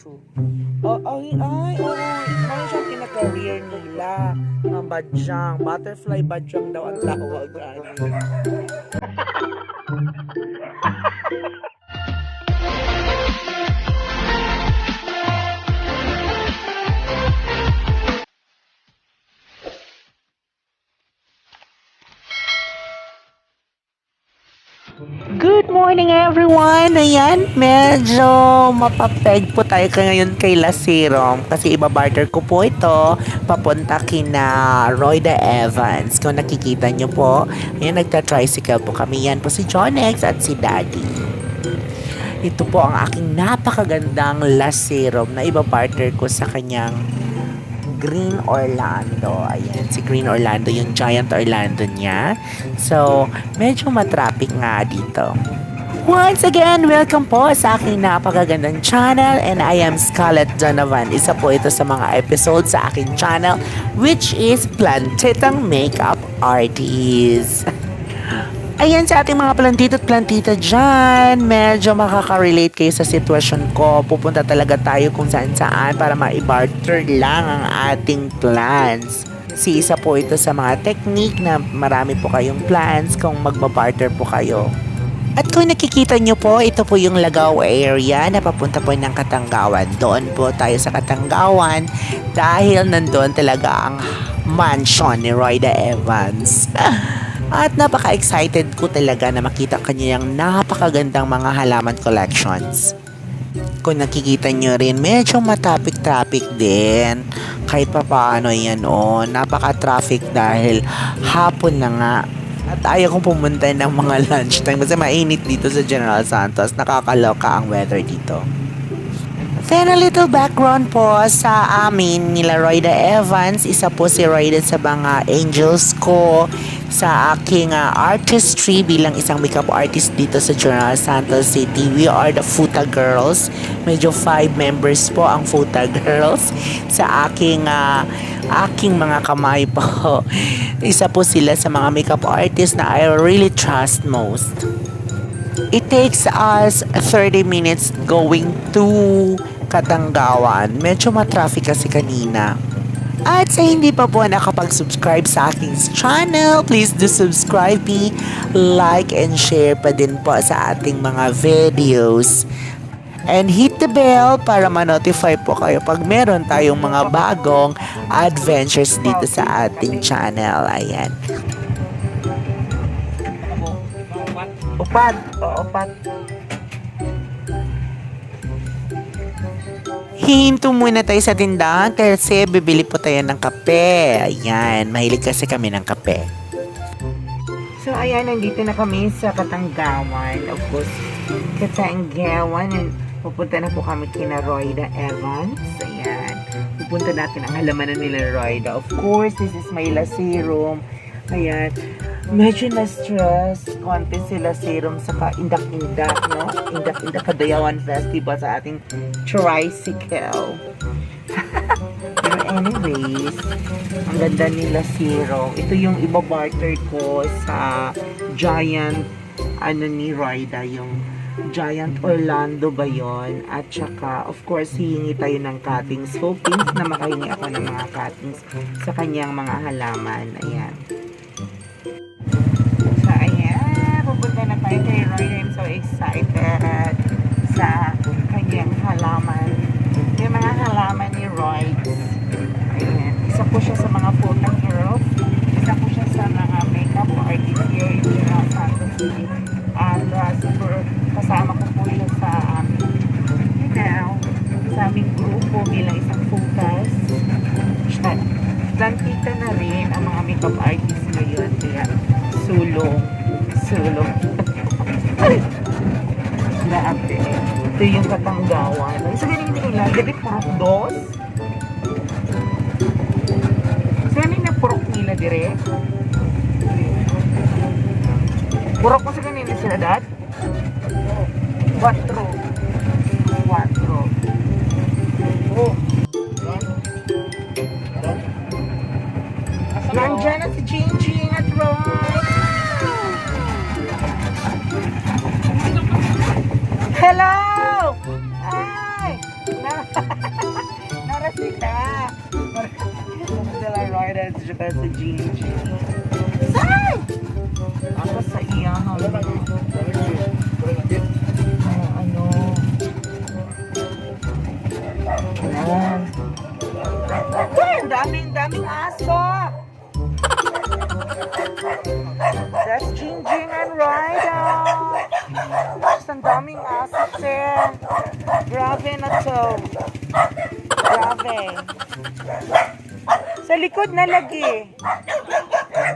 Oh, ay, ay, oo. Ano siyang kinaka-career nila? Mga badyang. Butterfly badyang daw ang tawag. Ano. Everyone! Ayan, medyo mapapeg po tayo ngayon kay Lasirom kasi ibabarter ko po ito papunta kina Royda Evans. Kung nakikita nyo po, ayan, nagta-tricycle po kami. Yan po si John X at si Daddy. Ito po ang aking napakagandang Lasirom na ibabarter ko sa kanyang Green Orlando. Ayan, si Green Orlando, yung giant Orlando niya. So, medyo matraffic nga dito. Once again, welcome po sa aking napakagandang channel and I am Scarlett Donovan. Isa po ito sa mga episodes sa aking channel which is Plantitang Makeup Artist. Ayan sa ating mga plantito at plantita dyan, medyo makaka-relate kayo sa sitwasyon ko. Pupunta talaga tayo kung saan saan para ma-barter lang ang ating plants. Si isa po ito sa mga technique na marami po kayong plants kung magbabarter po kayo. At kung nakikita nyo po, ito po yung Lagaw area na papunta po ng Katanggawan. Doon po tayo sa Katanggawan dahil nandun talaga ang mansion ni Royda Evans. At napaka-excited ko talaga na makita kanyang napakagandang mga halaman collections. Kung nakikita nyo rin, medyo matapik-traffic din. Kahit pa paano yan, oh, napaka-traffic dahil hapon na nga. At ayaw kong pumunta ng mga lunchtime kasi mainit dito sa General Santos. Nakakaloka ang weather dito. Then a little background po sa amin nila Royda Evans. Isa po si Royda sa mga angels ko sa aking ah, artistry bilang isang makeup artist dito sa General Santos City. We are the Futa Girls. Medyo five members po ang Futa Girls sa aking ah, aking mga kamay po. Isa po sila sa mga makeup artists na I really trust most. It takes us 30 minutes going to Katanggawan. Medyo matraffic kasi kanina. At sa hindi pa po nakapag-subscribe sa aking channel, please do subscribe me, like and share pa din po sa ating mga videos. And hit the bell para ma-notify po kayo pag meron tayong mga bagong adventures dito sa ating channel. Ayan. Upat. Upat. Hihinto muna tayo sa tindahan kasi bibili po tayo ng kape. Ayan, mahilig kasi kami ng kape. So, ayan, nandito na kami sa Katanggawan. Of course, Katanggawan. And pupunta na po kami kina Royda Evans. Ayan. Pupunta natin ang halamanan nila Royda. Of course, this is my serum. Ayan. Medyo na-stress. Konti sila serum sa indak-indak, no? Indak-indak Kadayawan Festival sa ating tricycle. Pero anyways, ang ganda nila serum. Ito yung ibabarter ko sa Giant, ano ni Royda, yung Giant Orlando ba yon At saka, of course, hihingi tayo ng cuttings. Hoping na makahingi ako ng mga cuttings sa kanyang mga halaman. Ayan. So, ayan. Pupunta na tayo kay Roy. I'm so excited sa kanyang halaman. Yung mga halaman ni Roy. Ayan. Isa po siya sa mga full-time girls. Isa po siya sa mga makeup artist here in General Santos. And uh, siguro kasama ko po yun sa aming, you know, sa aming grupo bilang isang focus. Plantita na rin ang mga makeup. Kaya sulong. Sulong. Grabe. Ito yung katanggawan. Sa galing nila, gabi purok dos. Sa galing na purok nila dire. Purok ko sa kanina sila dad. Quattro. Royda at saka si Gigi. Say! Ako sa iya. Ano? Ano? Ayan. Uy, daming, daming aso. That's Jingjing and Ryda. Tapos ang daming aso, sir. Grabe na to. Grabe. Sa likod na lagi.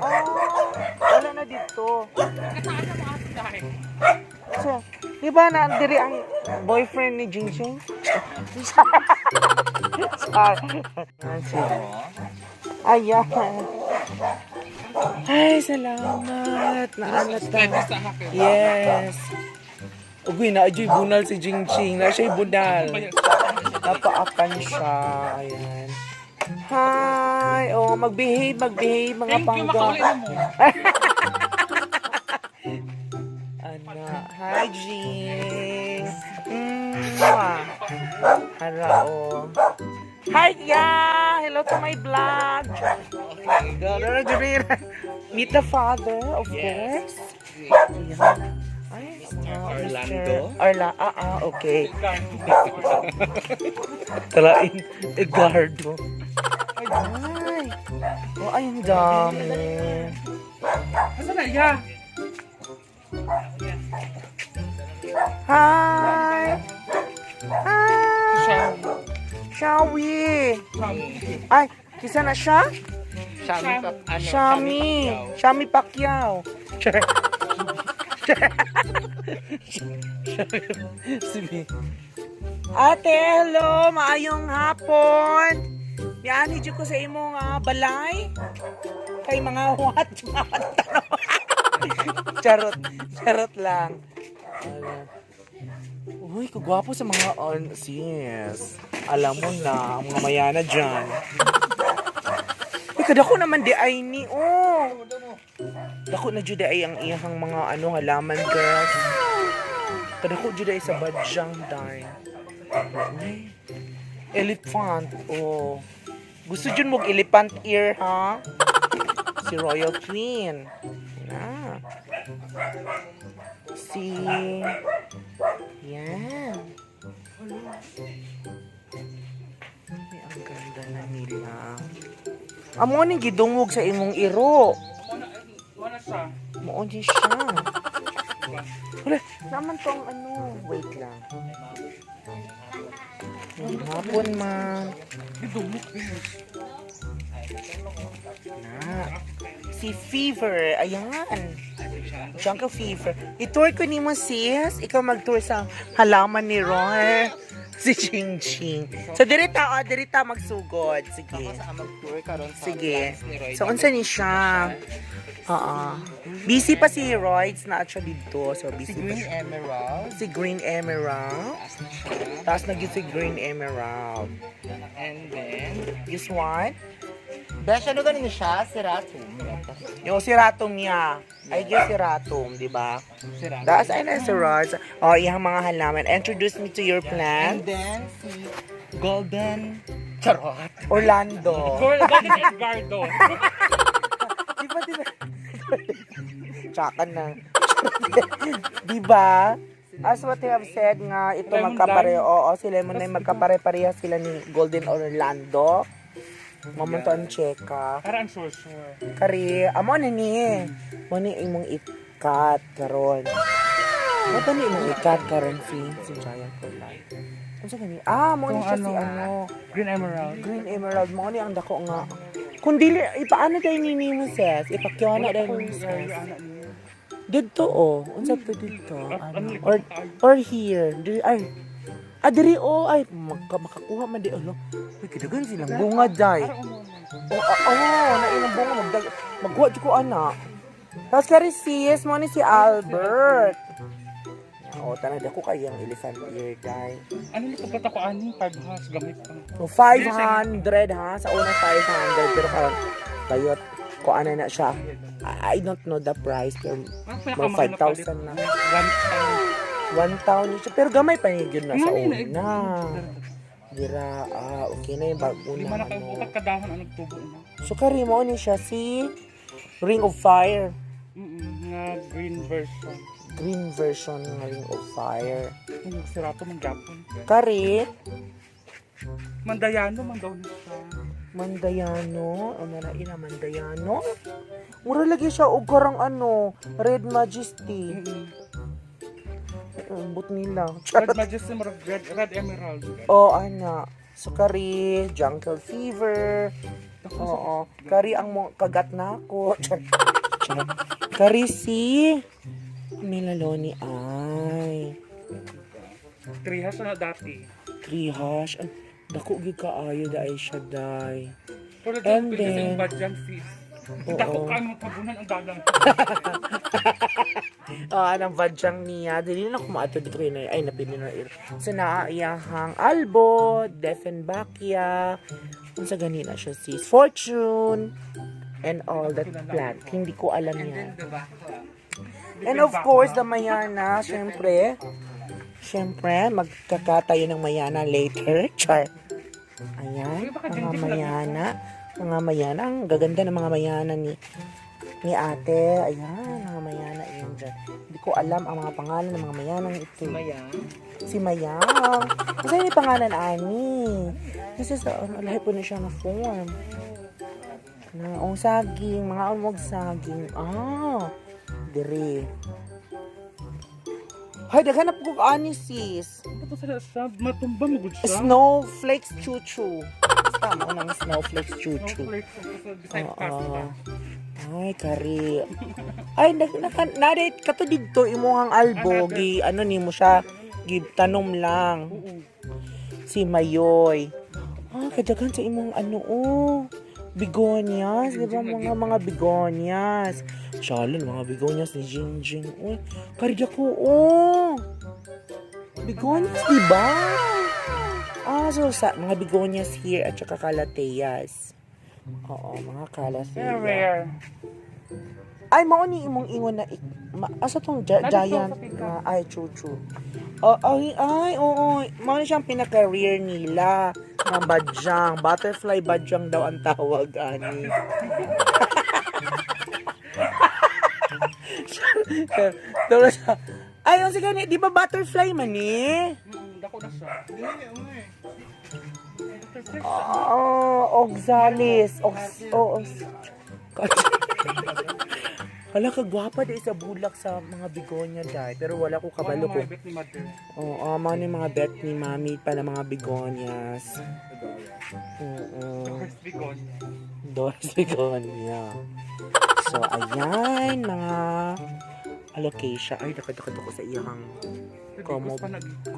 Oh, wala na dito. So, di ba na diri ang boyfriend ni Jingjing? Sorry. Ayan. Ay, salamat. Naanat na. Yes. Ugoy, na ajoy bunal si Jingching. Na siya'y bunal. Napaakan siya. Ayan. Hi! Oh, mag-behave, mag-behave mga Thank you, pangga. makauli na mo. Ano? Hi, Jing! Mwah! Hara, oh. Hi, yeah! Hello to my vlog! Meet the father, of course. Yeah. Ay, oh, Orlando? Orla, ah, ah, okay. Talain, Edgardo. Ay, oh, ay, ang dami. Asa na, ya? Hi! Hi! Shawi! Ay, kisa na siya? Shami ano? Shami! Shami Pacquiao! Ate, hello! Maayong hapon! Yan, hidyo ko sa imong ah, balay. Kay mga what? Mga tanong. charot. Charot lang. Uy, kagwapo sa mga on sis. Alam mo na, mga mayana dyan. Uy, kadako naman di ay ni, oh. Dako na jud ay ang iyang mga ano halaman girls. Kadako jud ay sa badyang dai. Elephant, oh. Gusto jud mo elephant ear, ha? Si Royal Queen. Na. Si... Yan. Ay, ang ganda na nila. Amo ning gidungog sa imong iro. Wala siya. Di siya. Wala, naman to ang ano. Wait lang. Hapon man. Na. Si Fever. Ayan. Jungle Fever. I-tour ko ni mo sis. Ikaw mag-tour sa halaman ni Roy. Si Ching Ching. So, dirita, oh, dirita magsugod. Sige. mag-tour karon Sige. So, unsa ni siya? Oo. Busy pa si Royds na at siya dito. So, busy pa siya. Emerald. Si Green Emerald. Tapos nag si Green Emerald. And then, This one? Besh, ano ganin siya? Si Ratu. Yung si niya. I guess si di ba? Si. That's ay na si Royds. Oh, iyang mga halaman. Introduce me to your And plant. then, si Golden Charot. Orlando. Golden Edgardo. Di ba, di ba? Tsaka na. di ba? As what they have said nga, ito Lemon magkapare, oo, si Lemon na magkapare-pareha sila ni Golden Orlando. Mamunto ang cheka. Parang sure sure. Kari, amo na ni. Mo ni imong ikat karon. Mo ba ni imong ikat karon si si Giant Polite. Ano sa gani? Ah, mo ni siya si ano ano. Green Emerald. Green Emerald mo ni ang dako nga. Kung dili ipaano day ni mo ses? Ipakyo na day ni ses. Dito oh, unsa to dito? Ano? Or or here. Diri ay. Ah, diri oh ay magka, makakuha man di ano. Uy, kidagan silang bunga day. Oh, ah, oh, na ilang bunga magdag magkuha jud ko ana. Tapos kari sis mo ni si Albert. Oh, tanay dako kayang elephant ear day. Ano ni pagkata ko ani? Five has gamit pa. So, 500 ha. Sa unang 500. Pero karon bayot ko ano na siya. I don't know the price. Pero Ang mga pinakamahal 5,000 na. Gamit pa. 1,000 siya. Pero gamay pa niya yun na sa na, una. Dira, ah, okay na yung bago Di na. man ano. nakaubukat kadahon ang nagtubo na. So, kari mo ni siya si Ring of Fire. Mm nga green version. Green version ng Ring of Fire. Yung sirato ng Japon. Kari, Mandayano man daw ni siya. Mandayano. Ano na ina, Mandayano? Mura lagi siya og karang ano, Red Majesty. Mm-mm. Umbot nila. Red Majesty, marag red, red emerald. Oh, ana. So, kari, Jungle Fever. Oo. Kari ang mo kagat na ako. Kari si Melaloni ay. Trihas na dati. Trihash. Ang dako gi kaayo da ay siya. Pero And then- badyan fees. Ka ang tabunan ang dalang. Ah, anang vadyang niya. Dili na kumaato dito rin ay napili na ir. So naaiyahang Albo, Defenbachia. Kung sa ganina siya sis. Fortune. And all that plant. Hindi ko alam yan. And of course, the Mayana, syempre. Syempre, magkakatayo ng Mayana later. Char. Ayan, mga Mayana. Mga Mayana. Ang gaganda ng mga Mayana ni ni ate. Ayan, mga Mayana. Ayan dyan. Hindi ko alam ang mga pangalan ng mga Mayanang ito. Si Mayang? Si Mayang. Kasi yung pangalan, Ani. Kasi sa, ano, lahi po na siya na form. Na, ang saging, mga umog saging. Ah, dire. Hay, daghanap ko ani sis. Ito sa sa matumba mo. Snowflakes chuchu. Tama ng snowflakes chuchu. Oo. Ay, kari. Ay, nag, naka, narit, kato dito, imuhang albo, gi, ano ni mo siya, gi, tanom lang. Si Mayoy. Ah, kadagan sa imong ano, oh. Begonias, di ba mga mga begonias? Shalon, mga begonias ni Jingjing. Uy, karga ko, oh. Begonias, di ba? Ah, so sa mga begonias here at saka kalateas. Oo, mga Very kalateas. rare. Ay, mao ni imong ingon na ik- ma, asa tong gi- giant na ay chuchu. Oh, ay, ay, oo. Mao ni siyang pinaka-rare nila ng badyang. Butterfly badyang daw ang tawag, ani. Tulad siya. Ay, ang sige, di ba butterfly man eh? Mm, Dako na siya. Oh, Oxalis. Ox, oh, ox. Hala ka gwapa di sa bulak sa mga bigonya dai pero wala ko kabalo ko. Ni. Oo, oh, mga ni mga bet ni mami pa ng mga bigonyas. Oo. First begonia. Doris bigonya. So, ayan, mga alocasia. Ay, nakadakad ako sa iyang Como-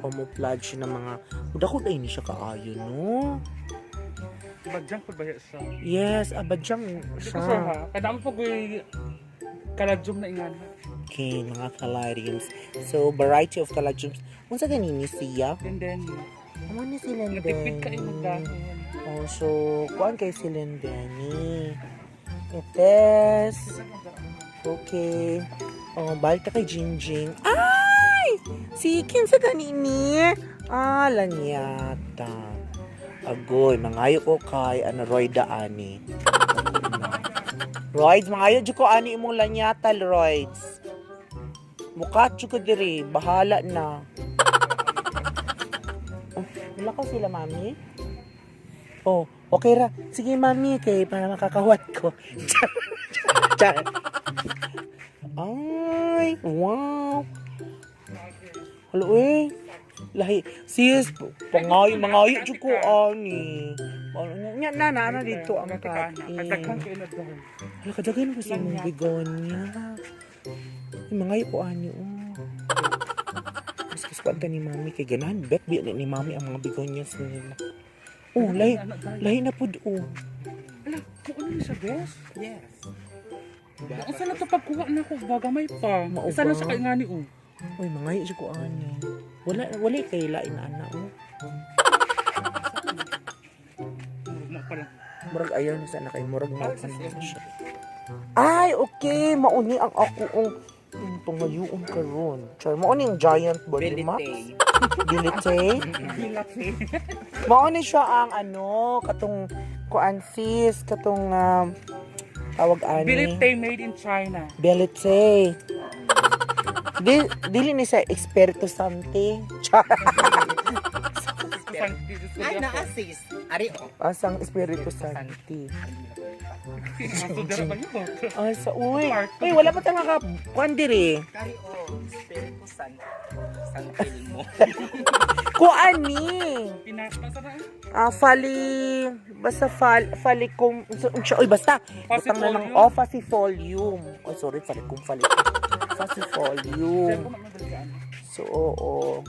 camouflage ng mga... Dako na ini siya kaayo, no? Badyang pud baya siya. Yes, abadyang Dito siya. sir ha. Kada mo pag kaladyom na ingan. Okay, mga calariums. So, variety of calariums. Kung sa ganini siya, And then, ano ni si natipid ka imong dahon. Oh, so, kuan kay si Lendeni. Ites. Okay. Oh, balik ta kay Jingjing. Ay! Si Kim sa ganini. Ah, lanyata. Agoy, mangayo ko kay ano, Roy Daani. Royds, mangayo dyan ko ani imong lanyata, Royds. Mukha ko diri, bahala na. Oh, wala ko sila, mami. Oh, okay ra. Sige, mami, kay para makakawat ko. Char. Ay, wow. Halo, eh. Lahi. Sis, pangayo, mangayo dyan ko, ani. Nya na, na, na, dito ang kain. kayo na dahon. Hala, kadaghan mo sa imong bigonya. Ay, mangayo ko, ani, oh. Mas kwanta ni mami kay ganahan. Bet, bi ni mami ang mga begonias nila. Oh, lahi, lahi na po, oh. Ala, kung ano sa best? Yes. Ang sana to pagkuha na ko, bagamay pa. Mao Isa na ba? sa kaingani oh. Uy, mga siya ko ani. Wala wala kay lain ana oh. Na pala. Murag ayaw na sana kay murag na na siya. Ay, okay, mauni ang ako ang ang pangayoon karon. Char, mauni ang giant body ma. Bilite. Hilat eh. Mao ni siya ang ano, katong kuan sis, katong um, tawag ani. Bilite made in China. Belite. Di, dili ni sa Espiritu Santi. Char. Ay, na-assist. Ari, oh. Asang Espiritu Santi. Ay, sa uy. Uy, wala pa tayong maka... Kuan diri. Kari, oh. Espiritu San. San Telmo. Kuan ni. Pinasa na Ah, fali... Basta fal... Falicum... Uy, basta. Butang na ng... Fascifolium. Oh, fascifolium. Oh, sorry, falicum, falicum. Fascifolium. So, oo.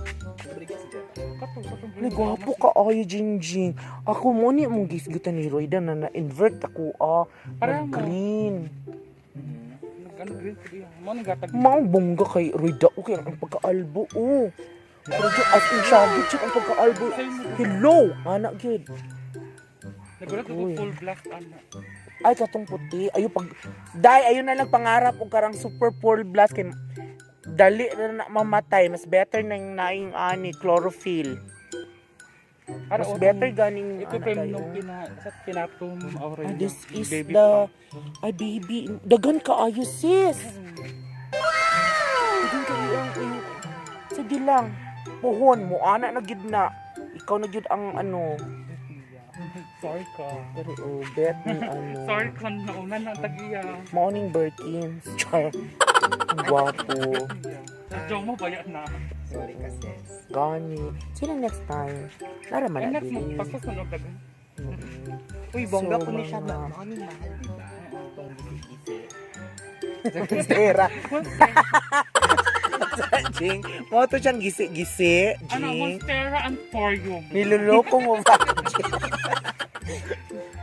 Ay, gwapo ka ay, Jingjing. Ako mo ni mong gisgutan ni Royda na na-invert ako ah. Parang green. Mga bongga kay Royda. Okay, ang pagkaalbo. Oh. Yun, as in siya, check ang pagkaalbo. Hello! Anak, good. Nagulat ko Uy. full black ana. Ay, katong puti. Ayo pag... Day, ayun na lang pangarap og karang super full blast kay dali na na mamatay. Mas better nang naing ani chlorophyll. Ara Mas o better ganing Ito ano pa tayo. nung pina sa pinatum aura. Ah, this is baby the... Ay, baby. Dagan ka ayo, sis. Dagan ka ang... ang- Sige lang. Puhon mo. Ana na gid na. Ikaw na gid ang ano. Sorry ka. Pero oh, bet ni ano. Sorry ka nauna na tagiya. Morning Birkins. Char. Ang gwapo. Sa mo baya na. Sorry ka, sis. Gani. Sino next time? Naraman Ay na next mo pasok na og dagan. Uy, bongga So, po ni siya. mga- Ano mahal, di ba? Itong gisi-gisi. Sera. Jing. Mo to siyang gisi-gisi. Ano. Monstera Anthurium. Niloloko mo ba?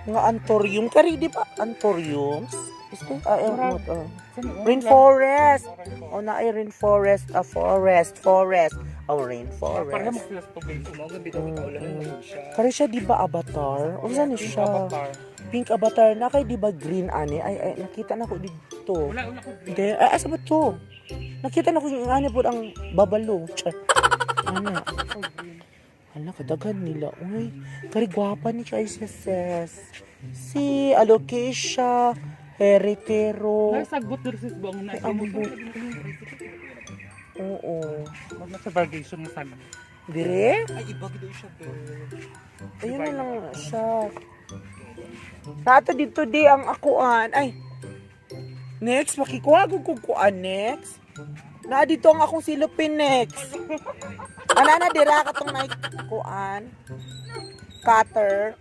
Mga antorium. Kari, di ba? Antoriums? Ito? Ah, eh, what, ah. Yun? Rainforest. O na ay rainforest. Ah, forest. Forest. Oh, Pareha mo rainforest. sila sa tubig. Umaga, bitaw lang mm. naman siya. Kari siya, di ba, avatar? O saan siya? Avatar. Pink avatar. Na kay, di ba, green ani? Ay, ay, nakita na ko dito. Wala, wala ko green. Hindi. Ay, asa ba to? Nakita na ko yung ano po ang babalo. Char. Ana. Hala, kadagan nila. Uy, kari gwapa ni siya SSS. Si Alocasia Heritero. Ay, sagot dito sis buong na. Ay, ambot. Oo. Wag na sa variegation ng sagot. Dire? Ay, iba gito siya. Ayun na lang siya. Nato dito di ang akuan. Ay. Next, makikuha ko kung kuan next. Na dito ang akong silupin next. Ana na dira katong na kuan. Cutter.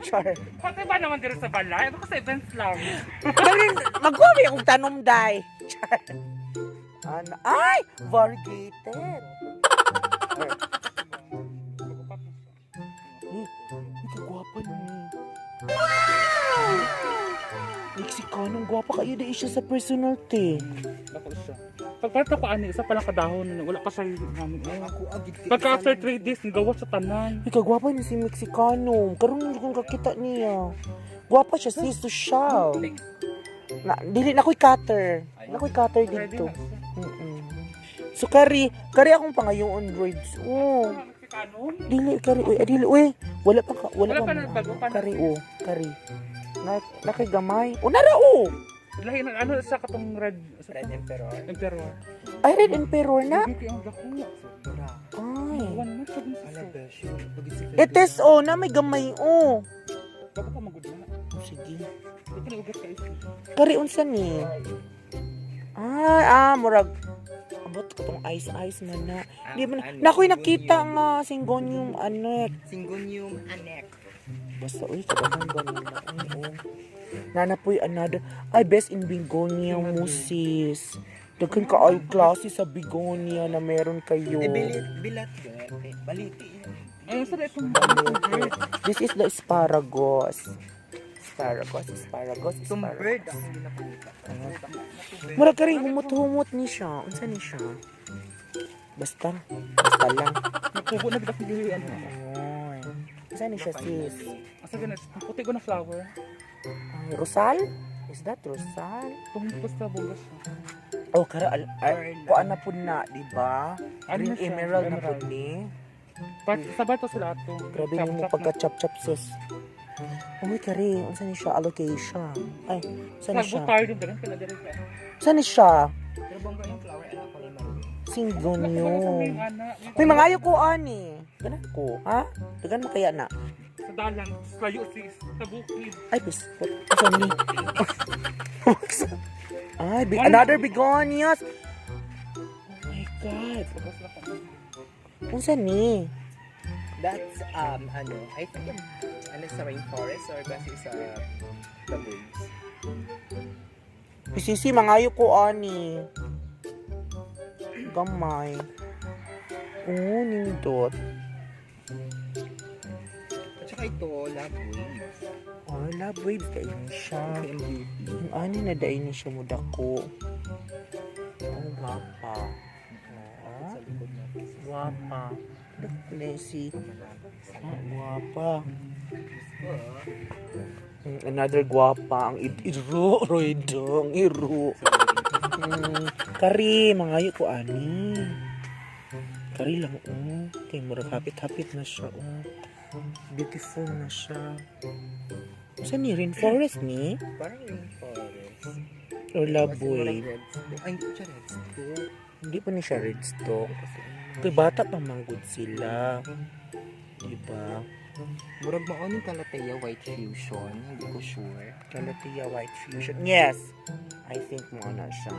Char. Pati ba naman dito sa balay? Ito kasi events lang. Galing, magkuha akong tanom day. Char. Ana, ay, variegated. Hmm, ikaw gwapa ni. Mexicanong gwapa kayo na siya sa personal te. Ako siya. Pagpalit ako ani, isa palang kadahon na wala pa siya namin. Ay, ako, agit Pagka after 3 days, gawa sa tanan. Ikaw gwapa ni si Mexicano. Karon kong kakita niya. Gwapa siya si social. Na, dili na ko'y cutter. Na ko'y cutter dito. siya. Mm-mm. So kari, kari akong pangayon androids. Oh. Dili kari uy, ah, dili uy. Wala pa ka, wala, Wala pa. pa pa na. Kari oh, kari. Na, na kay gamay. O nara oh. Lahi na, ano sa katong red, sa Red Emperor. emperor. Ay red emperor na. Hindi ang dako. Ay. One month sa Ala, besh. Pag-isip ka, Ites oh, na may gamay oh. Bago ka magud na. Sige. Hindi ka naugat ka isa. Kari unsa ni? Ay, ah, murag abot ko tong ice ice man na. Di ano, nakoy nakita nga singonium anek. Syngonium anek. Basta uy, kadang ganun na. Ay, oh. Nanapoy another. Ay, best in begonia musis. Daghan ka ay klase sa begonia na meron kayo. Bilat. Eh, baliti. Ay, sa itong. This is the asparagus. Asparagus, asparagus, Itong asparagus. bird ang hindi napakita. Mura ka rin, humut-humut ni siya. Unsa ni siya? Basta. Basta lang. Nakuha na bidak ni ano. Oy. Unsa ni siya, sis? Asa ganun, ang puti ko na flower. Ay, Rosal? Is that Rosal? Tumipos sa bugas siya. Oh, kara, al, al, kuan na po na, di ba? Ano Green na siya? emerald na po Emerald. ni. But sabay to sila ato. Grabe mo mo pagka-chop-chop sus. Uy, kari, unsa ni siya allocation? Ay, unsa ni siya? Nagbutar doon, ganun diri ka. Unsa ni siya? Pero bangga yung flower, anak ko Marie. Singgo Wala niyo. sa may mga ayo ko ani. Ganan ko, ha? Dagan mo kaya na. Sa dalan, layo si sa bukid. Ay, pis. Unsa ni? Ay, bi- another begonias. Oh my God. Unsa ni? That's, um, ano, I think, yung, ano, sa rainforest or kasi sa the woods. Pisisi, mga ayo ko ani. Gamay. Oo, nindot. Ito, love waves. Oh, love waves kayo siya. Yung ani na dahil ni siya mudako. Oh, guwapa. Oo. Sa likod natin. Guwapa. Lesi. Ah, guwapa. Mm, Another guwapa. Ang iro. Roido. Ang iro. Mm, kari. Mangayo ko ani. Kari lang. Oh. Kay murag hapit-hapit na siya. Oh. Beautiful na siya. Saan ni? Rainforest ni? Parang rainforest. Or stone. Ay, hindi siya red stone. Hindi pa ni siya red stock. Kasi, Kay bata pa manggod sila. Diba? Murag maoning kalateya white fusion. Hindi ko sure. Kalatia White Fusion. Yes! I think mo na siya.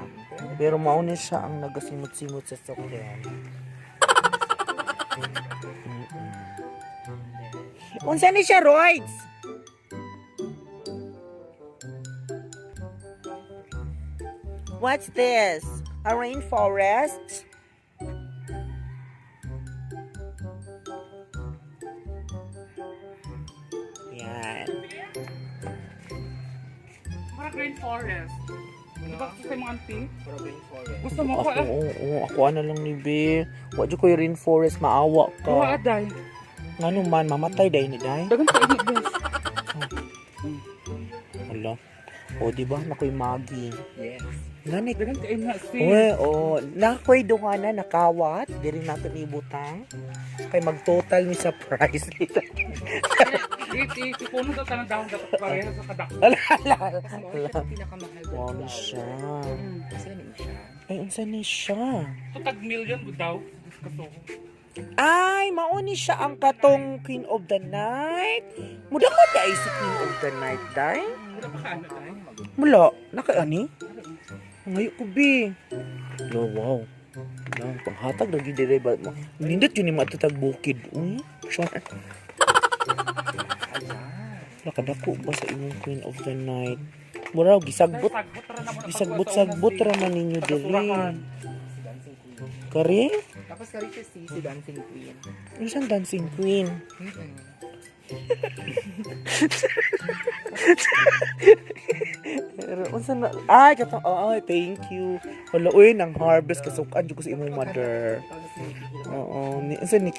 Pero mauna siya ang nagasimot-simot sa sokyan. Mm-mm. Unsa ni siya, Royds? What's this? A rainforest? Yan. Parang rainforest. Diba sa mga auntie? Murag rainforest. Gusto mo Ako, ko ah. oo, oo, ako ana lang ni Be. Wa dyan ko yung rainforest, maawa ka. aday. Nga naman, mamatay dahil ni Day. Dagan ka init bes. Hala. O, di ba? Nakoy magi. Yes. Nanay, Dagan ka init si. Uy, oh, nakoy duha na nakawat. Diri natin ibutang. Kay mag-total ni sa price. Iti, si puno daw tanang dahon dapat pareha sa kadak. Ala, ala, ang pinakamahal na Wow, siya. Siya? Ay, unsa ni siya? Ito tag million daw. Gusto ko. Ay, mauni siya ang katong Queen of the Night. Muda ko dahil si Queen of the Night, Day. Ka ano. Mula, nakaani? Ngayon ko, bi. Lo, wow. Lang, panghatag lagi dire ba mo. Nindot yun ni matatag bukid. Uy, siya. Nakadako ba sa inyong Queen of the Night? Mura, gisagbot. Gisagbot-sagbot ra man ninyo Queen. Kari? Tapos siya si, si Dancing Queen. Isang dancing queen. Mm-mm. Pero, unsa na? Ay, katong, oh, ay, thank you. Wala, uy, nang harvest kasukan dyan ko sa imong mother. Oo, ni, unsa ni?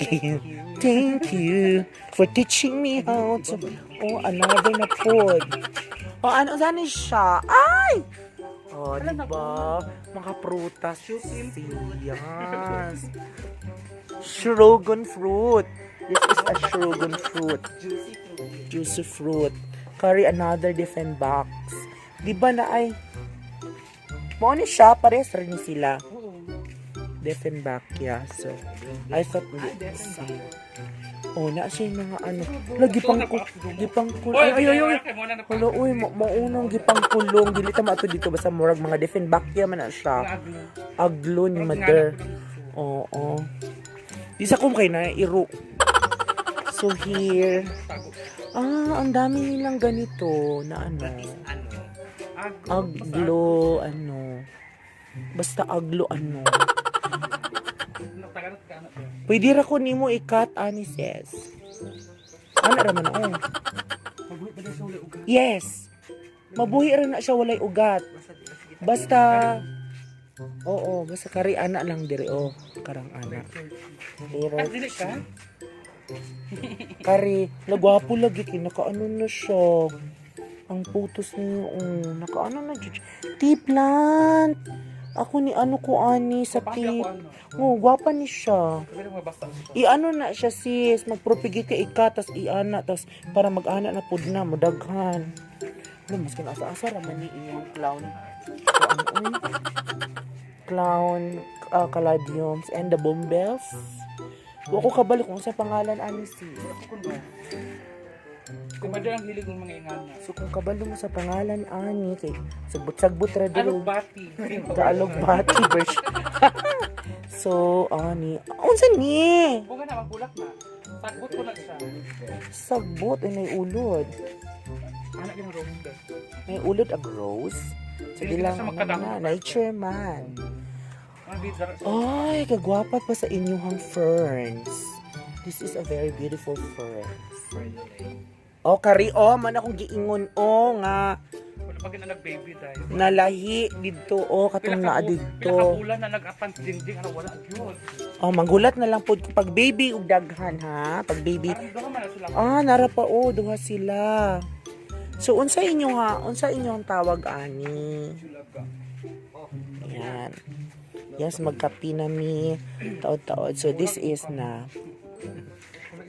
Thank you for teaching me how to... Oh, another na food. Oh, ano, saan siya? Ay! Oh, di ba? Mga prutas. Yes. Shrogon fruit. This is a shrogon fruit. Juicy Fruit. Juicy fruit. Curry another different box. Di ba na ay... Mo ni siya, pares rin sila. Different back, yeah. So, I thought Ah, hindi. Oh, na siya yung mga ano. Lagi pang ku, gipang. Oy, Ay, ay, ay, ay. uy, ma maunang gipang kulong. Dili ta mato dito basta murag mga different back man na siya. Aglo ni mother. Oo. Di sa kum kay na iro. So here, ah, ang dami nilang ganito na ano. Ano? Aglo, ano. Basta aglo, ano. Pwede ra ko nimo ikat ani sis. Ana ra man oh. Yes. Mabuhi ra na siya walay ugat. Basta Oo, basta kari ana lang diri oh, karang ana. Pero Ah, ka? kari lagwapo lagi kay nakaano na siya. Ang putos niyo oh, nakaano na jud. Tea plant. Ako ni ano ko ani sa ano. Oh, gwapa ni siya. I-ano na siya sis, magpropigate ka ika, tas i-ana, tas para mag-ana na pud na, mudaghan. Ano, mas kinasa-asa raman ni iyong clown. Clown, uh, caladiums, and the bombells. Wa ko kabalik kung sa pangalan ani sis. Dyan ang hilig ng mga ingana? So kung kabalo mo sa pangalan ani, kay sagbot-sagbot ra Ano dito. bati? Kaalog bati version. so, ani, unsa ni? Bunga na, magbulak na. Sagbot ko na siya. Sagbot ay may ulod. Anak yung roaster. May ulod ag rose. Sige lang, ano na, nature man. Ano Ay, kagwapa pa sa inyong ferns. This is a very beautiful ferns. Oh, kari, oh, man akong giingon, oh, nga, Wala pa na nag-baby dahil. nalahi dito, oh, katong naa dito. Pinakabulan na nag-apan dingding. Ano, wala yun. Oh, manggulat na lang po pag baby ug daghan, ha? Pag baby, Parang doon man na sila. ah, nara pa, oh, duha sila. So, unsa inyo ha? Unsa inyong tawag, ani? Yan. Yes, magkapi na mi. Taod-taod. So, this is na.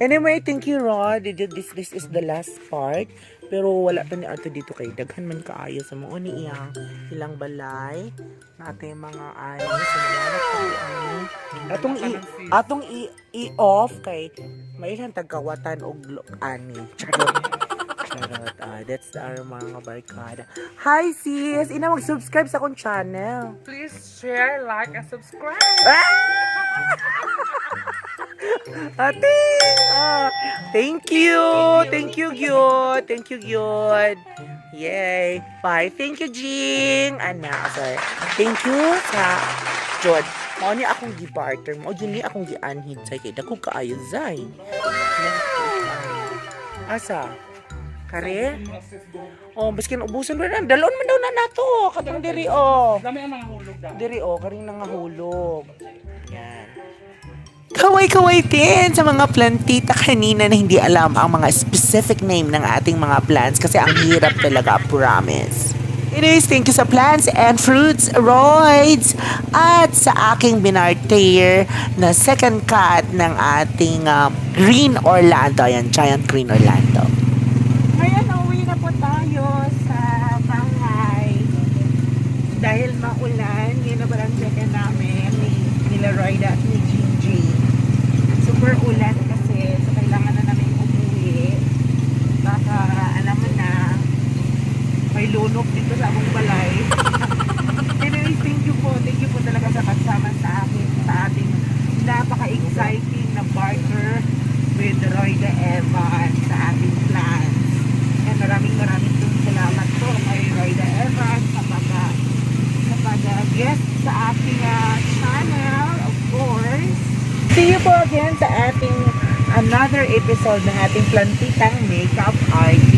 Anyway, thank you, Rod. This, this is the last part. Pero wala pa ni Ato dito kay Daghan man kaayo sa mga ni iyang ilang balay. Natin mga wala pa ani. Atong i atong i, i-off kay may isang tagawatan og ani. Charot. Charot. Ah, that's our mga barkada. Hi sis! Ina mag-subscribe sa akong channel. Please share, like, and subscribe. Ate! Ah, thank you! Thank you, Gyud! Thank you, Gyud! Yay! Bye! Thank you, Jing! Ana, sorry. Thank you sa Jod. Mao ni akong gi-barter. Mao yun ni akong gi-anhid sa kay dako kaayo zay. Asa? Kare? Oh, biskin ubusan ba na? Dalon man daw na nato. Katong diri oh. Dami ang nangahulog daw. Diri oh, karing nangahulog. Kaway-kaway din sa mga plantita kanina na hindi alam ang mga specific name ng ating mga plants kasi ang hirap talaga, promise. Anyways, thank you sa plants and fruits, roids, at sa aking binartier na second cut ng ating um, Green Orlando. Ayan, Giant Green Orlando. Ngayon, uwi na po tayo sa bahay. Dahil maulan, yun na barangay namin ni nila Roida at ni. Super ulan kasi so kailangan na namin umuwi. Baka alam mo na, may lunok dito sa among balay. Anyways, thank you po. Thank you po talaga sa pagsama sa akin sa ating napaka-exciting na barter with Roida Evans sa ating plans. And maraming maraming pong salamat po kay Roida Evans sa pag sa pag-guest sa ating ah, channel, of course. See you po again sa ating another episode ng ating plantitang makeup artist.